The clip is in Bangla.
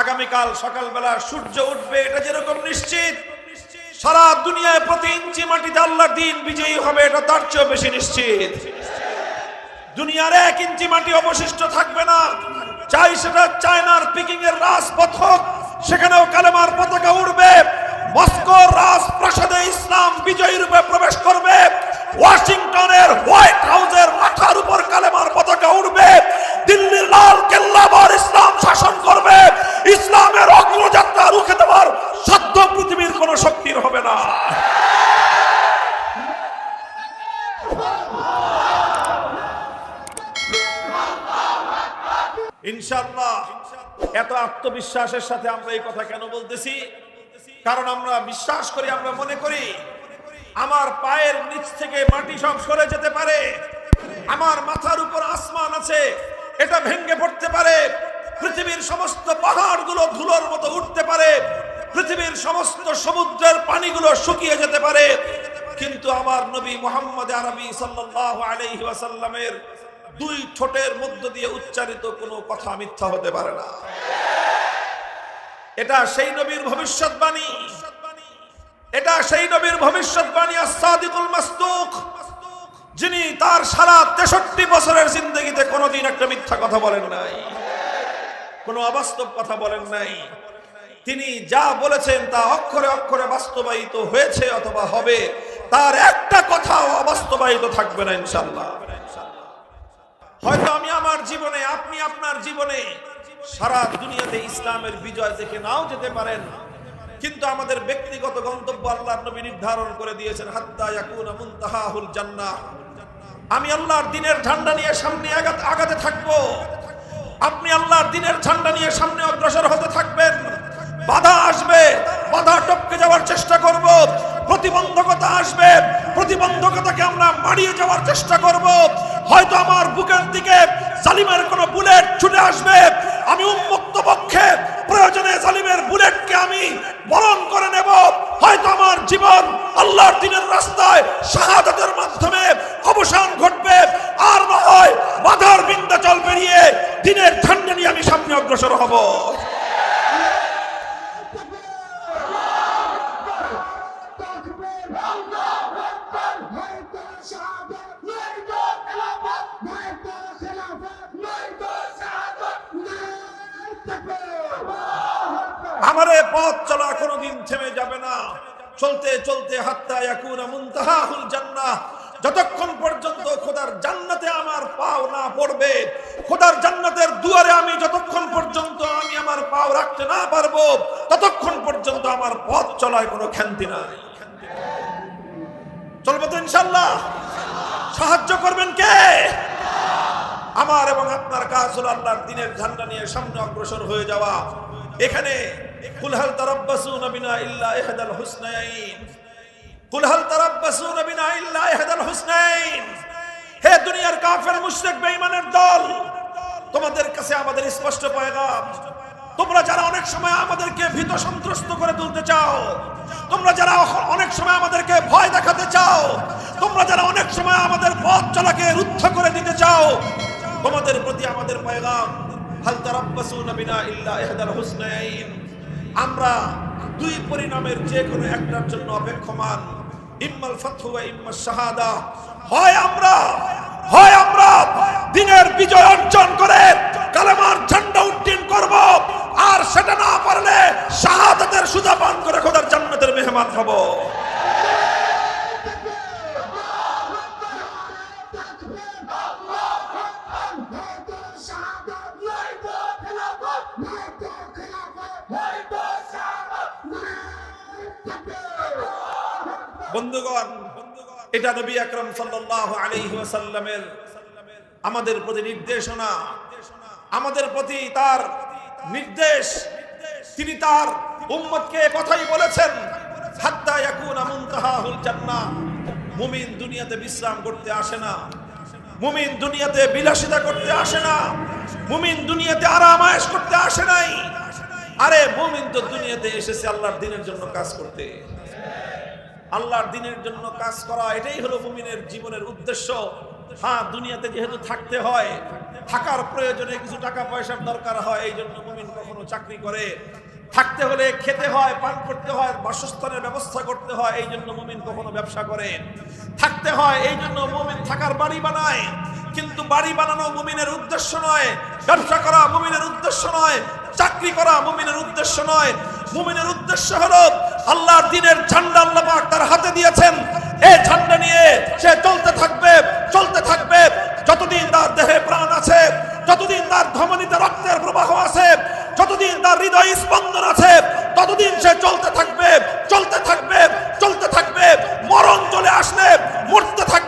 আগামীকাল সকালবেলা সূর্য উঠবে, এটা যেরকম নিশ্চিত। সারা দুনিয়ায় প্রতি ইঞ্চি মাটিতে আল্লাহর দিন বিজয়ী হবে, এটা তার চেয়েও বেশি নিশ্চিত। দুনিয়ার এক ইঞ্চি মাটি অবশিষ্ট থাকবে না। চাই সেটা চায়নার পিকিং এর রাজপথ হোক, সেখানেও কালেমার পতাকা উড়বে। মস্কোর রাজপ্রাসাদে ইসলাম বিজয়ী রূপে প্রবেশ করবে ওয়াশিংটনের হোয়াইট হাউসের মাথার উপর কালেমার পতাকা উড়বে দিল্লির লাল কেল্লা আবার ইসলাম শাসন করবে ইসলামের অগ্রযাত্রা রুখে দেওয়ার সাধ্য পৃথিবীর কোন শক্তির হবে না ইনশাআল্লাহ এত আত্মবিশ্বাসের সাথে আমরা এই কথা কেন বলতেছি? কারণ আমরা বিশ্বাস করি, আমরা মনে করি আমার পায়ের নিচ থেকে মাটি সব সরে যেতে পারে। আমার মাথার উপর আসমান আছে, এটা ভেঙে পড়তে পারে। পৃথিবীর সমস্ত পাহাড়গুলো ধুলোর মতো উঠতে পারে। পৃথিবীর সমস্ত সমুদ্রের পানিগুলো শুকিয়ে যেতে পারে। কিন্তু আমার নবী মোহাম্মদ আরবি আলাইহি ওয়াসাল্লামের দুই ঠোঁটের মধ্য দিয়ে উচ্চারিত কোনো কথা মিথ্যা হতে পারে না। এটা সেই নবীর ভবিষ্যৎবাণী। এটা সেই নবীর ভবিষ্যৎবাণী আসাদিকুল যিনি তার সারা তেষট্টি বছরের জিন্দগিতে কোনোদিন একটা মিথ্যা কথা বলেন নাই। কোনো অবাস্তব কথা বলেন নাই। তিনি যা বলেছেন তা অক্ষরে অক্ষরে বাস্তবায়িত হয়েছে অথবা হবে। তার একটা কথাও অবাস্তবায়িত থাকবে না ইনশাল্লাহ হয়তো আমি আমার জীবনে, আপনি আপনার জীবনে সারা দুনিয়াতে ইসলামের বিজয় দেখে নাও যেতে পারেন। কিন্তু আমাদের ব্যক্তিগত গন্তব্য আল্লাহর নবী নির্ধারণ করে দিয়েছেন, হাত্তা ইয়াকুনা মুনতাহাহুল জান্নাহ। আমি আল্লাহর দিনের ঝান্ডা নিয়ে সামনে আগাতে আগাতে থাকব। আপনি আল্লাহর দিনের ঝান্ডা নিয়ে সামনে অগ্রসর হতে থাকবেন। বাধা আসবে, বাধা টপকে যাওয়ার চেষ্টা করব, প্রতিবন্ধকতা আসবে, প্রতিবন্ধকতাকে আমরা মারিয়ে যাওয়ার চেষ্টা করব। হয়তো আমার বুকের দিকে জালিমের কোন বুলেট ছুটে আসবে। আমি উন্মুক্ত পক্ষে প্রয়োজনে জালিমের বুলেটকে আমি বরণ করে নেব। হয়তো আমার জীবন আল্লাহর দিনের রাস্তায় শাহাদাতের মাধ্যমে অবসান ঘটবে আর না হয় বাধার বিন্দাচল পেরিয়ে দিনের ঝান্ডা নিয়ে আমি সামনে অগ্রসর হব আমার পথ চলা কোনোদিন থেমে যাবে না। চলতে চলতে হাত্তা ইয়াকুনা মুনতাহাহুল জান্নাহ। যতক্ষণ পর্যন্ত খোদার জান্নাতে আমার পাও না পড়বে, খোদার জান্নাতের দুয়ারে আমি যতক্ষণ পর্যন্ত আমি আমার পাও রাখতে না পারব, ততক্ষণ পর্যন্ত আমার পথ চলায় কোনো ক্ষান্তি নাই। চলবে তো ইনশাল্লাহ সাহায্য করবেন কে? আমার এবং আপনার কাজ হলো আল্লাহর দিনের ঝান্ডা নিয়ে সামনে অগ্রসর হয়ে যাওয়া। এখানে কুলহাল তারাব্বাসুন বিনা ইল্লা ইহদাল হুসনাইন। কুলহাল তারাব্বাসুন বিনা ইল্লা ইহদাল হুসনাইন। হে দুনিয়ার কাফের, মুশরিক, বেঈমানের দল, তোমাদের কাছে আমাদের স্পষ্ট পয়গাম। তোমরা যারা অনেক সময় আমাদেরকে ভীত সন্ত্রস্ত করে তুলতে চাও, তোমরা যারা অনেক সময় আমাদেরকে ভয় দেখাতে চাও, তোমরা যারা অনেক সময় আমাদের পথ চলাকে রুদ্ধ করে দিতে চাও, তোমাদের প্রতি আমাদের পয়গাম। হাল তারাব্বাসুনা বিনা ইল্লা ইহদাল হুসনাইন। আমরা দুই পরিণামের যে কোনো একটার জন্য অপেক্ষমান। ইম্মাল ফাতহু ওয়া ইম্মা শাহাদা। হয় আমরা হয় আমরা দিনের বিজয় অর্জন করে কালেমার ঝান্ডা উড্ডীন করব আর সেটা না পারলে শাহাদাতের সুজা পান করে খোদার জান্নাতের মেহমান হব বন্ধুগণ, এটা নবী আকরম সাল্লাল্লাহু আলাইহি ওয়াসাল্লামের আমাদের প্রতি নির্দেশনা, আমাদের প্রতি তার নির্দেশ, তিনি তার উম্মতকে কথাই বলেছেন মুমিন দুনিয়াতে বিশ্রাম করতে আসে না, মুমিন দুনিয়াতে বিলাসিতা করতে আসে না, মুমিন দুনিয়াতে করতে আসে নাই। আরে মুমিন তো দুনিয়াতে এসেছে আল্লাহর দিনের জন্য কাজ করতে। আল্লাহর দিনের জন্য কাজ করা, এটাই হলো মুমিনের জীবনের উদ্দেশ্য। হ্যাঁ দুনিয়াতে যেহেতু থাকতে হয়, থাকার প্রয়োজনে কিছু টাকা পয়সার দরকার হয় এই জন্য মুমিন কখনো চাকরি করে। থাকতে হলে খেতে হয়, পান করতে হয়, বাসস্থানের ব্যবস্থা করতে হয় এই জন্য মুমিন কখনো ব্যবসা করে। থাকতে হয় এই জন্য মুমিন থাকার বাড়ি বানায়। কিন্তু বাড়ি বানানো মুমিনের উদ্দেশ্য নয়, ব্যবসা করা মুমিনের উদ্দেশ্য নয়, চাকরি করা মুমিনের উদ্দেশ্য নয়। মুমিনের উদ্দেশ্য হলো আল্লাহর দিনের ঝান্ডা আল্লাহ পাক তার হাতে দিয়েছেন। এই ঝান্ডা নিয়ে সে চলতে থাকবে চলতে থাকবে। যতদিন তার দেহে প্রাণ আছে, যতদিন তার ধমনীতে রক্তের প্রবাহ আছে, যতদিন তার হৃদয় স্পন্দন আছে, ততদিন সে চলতে থাকবে চলতে থাকবে চলতে থাকবে। মরণ চলে আসবে মরতে থাকবে।